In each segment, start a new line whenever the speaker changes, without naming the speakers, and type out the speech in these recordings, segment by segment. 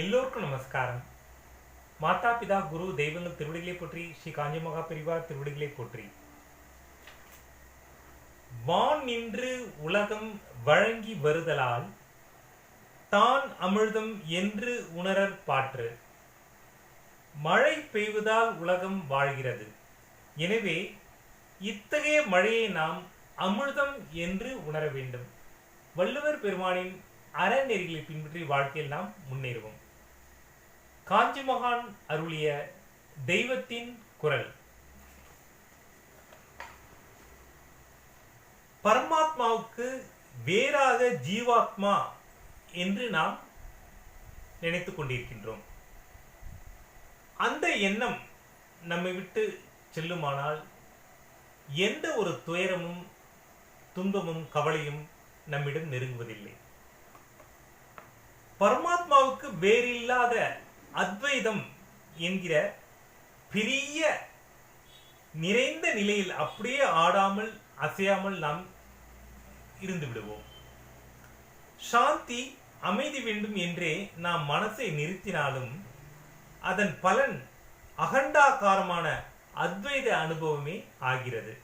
எல்லோருக்கும் நமஸ்காரம். மாதா பிதா குரு தெய்வங்கள் திருவடிகளை போற்றி ஸ்ரீ காஞ்சி மகா பெரிவார் திருவடிகளை போற்றி. வான் நின்று உலகம் வழங்கி வருதலால் தான் அமிழ்தம் என்று உணரற் பாற்று. மழை பெய்வதால் உலகம் வாழ்கிறது. எனவே இத்தகைய மழையை நாம் அமிழ்தம் என்று உணர வேண்டும். வள்ளுவர் பெருமானின் அறநெறிகளை பின்பற்றி வாழ்க்கையில் நாம் முன்னேறுவோம். காஞ்சி மகான் அருளிய தெய்வத்தின் குரல். பரமாத்மாவுக்கு வேறாக ஜீவாத்மா என்று நாம் நினைத்துக் கொண்டிருக்கின்றோம். அந்த எண்ணம் நம்மை விட்டு செல்லுமானால் எந்த ஒரு துயரமும் துன்பமும் கவலையும் நம்மிடம் நெருங்குவதில்லை. பரமாத்மாவுக்கு வேறில்லாத அத்வைதம் என்கிற பெரிய நிறைந்த நிலையில் அப்படியே ஆடாமல் அசையாமல் நாம் இருந்து விடுவோம். சாந்தி அமைதி வேண்டும் என்றே நாம் மனசை நிறுத்தினாலும் அதன் பலன் அகண்டாகாரமான அத்வைத அனுபவமே ஆகிறது.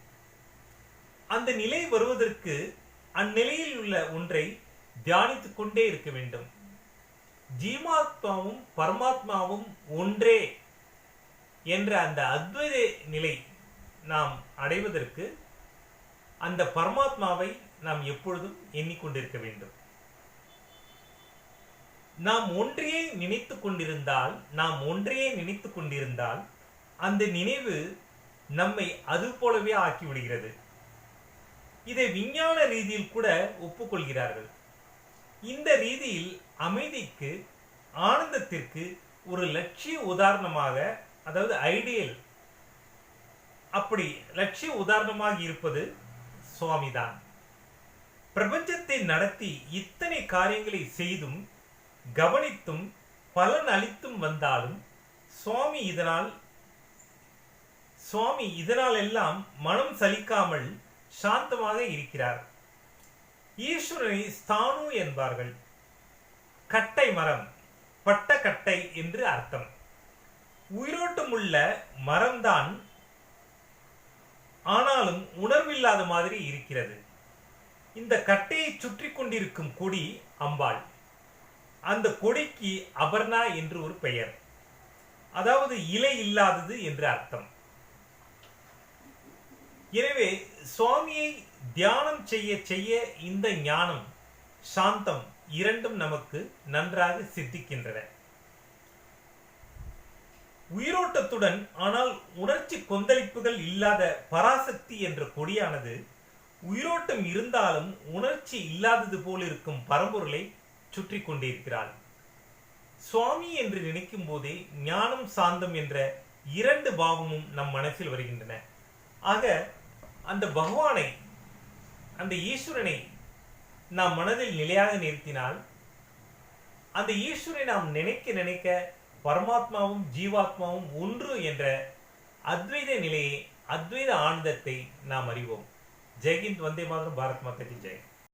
அந்த நிலை வருவதற்கு அந்நிலையில் உள்ள ஒன்றை தியானித்துக் கொண்டே இருக்க வேண்டும். ஜீவாத்மாவும் பரமாத்மாவும் ஒன்றே என்ற அந்த அத்வைத நிலை நாம் அடைவதற்கு அந்த பரமாத்மாவை நாம் எப்பொழுதும் எண்ணிக்கொண்டிருக்க வேண்டும். நாம் ஒன்றையே நினைத்து கொண்டிருந்தால் நாம் ஒன்றையே நினைத்து கொண்டிருந்தால் அந்த நினைவு நம்மை அது போலவே ஆக்கிவிடுகிறது. இதை விஞ்ஞான ரீதியில் கூட ஒப்புக்கொள்கிறார்கள். இந்த ரீதியில் அமைதிக்கு ஆனந்தத்திற்கு ஒரு லட்சிய உதாரணமாக அதாவது ஐடியல் அப்படி லட்சிய உதாரணமாக இருப்பது சுவாமிதான். பிரபஞ்சத்தை நடத்தி இத்தனை காரியங்களை செய்தும் கவனித்தும் பலன் அளித்தும் வந்தாலும் சுவாமி இதனால் சுவாமி இதனால் எல்லாம் மனம் சலிக்காமல் சாந்தமாக இருக்கிறார். ஈஸ்வரனை ஸ்தானு என்பார்கள். கட்டை மரம் பட்ட கட்டை என்று அர்த்தம். உயிரோட்டமுள்ள மரம்தான் ஆனாலும் உணர்வில்லாத மாதிரி இருக்கிறது. இந்த கட்டையை சுற்றி கொண்டிருக்கும் கொடி அம்பாள். அந்த கொடிக்கு அபர்ணா என்று ஒரு பெயர். அதாவது இலை இல்லாதது என்று அர்த்தம். எனவே சுவாமியை தியானம் செய்ய செய்ய இந்த ஞானம் சாந்தம் இரண்டும் நமக்கு நன்றாக சித்திக்கின்றன. உயிரோட்டத்துடன் ஆனால் உணர்ச்சி கொந்தளிப்புகள் இல்லாத பராசக்தி என்ற கொடியானது உயிரோட்டம் இருந்தாலும் உணர்ச்சி இல்லாதது போல் இருக்கும் பரம்பொருளை சுற்றி கொண்டிருக்கிறாள். சுவாமி என்று நினைக்கும் போதே ஞானம் சாந்தம் என்ற இரண்டு பாவமும் நம் மனசில் வருகின்றன. ஆக அந்த பகவானை அந்த ஈஸ்வரனை நாம் மனதில் நிலையாக நிறுத்தினால் அந்த ஈஸ்வரை நாம் நினைக்க நினைக்க பரமாத்மாவும் ஜீவாத்மாவும் ஒன்று என்ற அத்வைத நிலையை அத்வைத ஆனந்தத்தை நாம் அறிவோம். ஜெய்ஹிந்த் வந்தே மாதம் பாரத் மாதா ஜெய்.